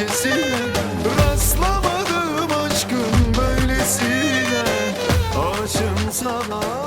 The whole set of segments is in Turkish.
ötesine Rastlamadım aşkın böylesine. Aşığım sana.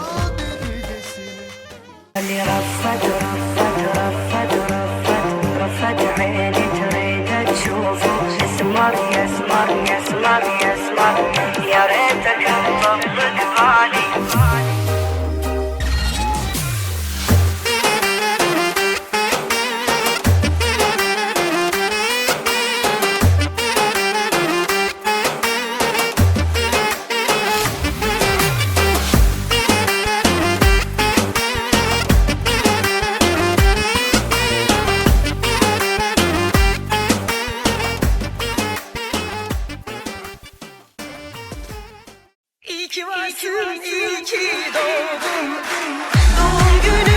ki varsın, iyi ki doğdun. Doğum günü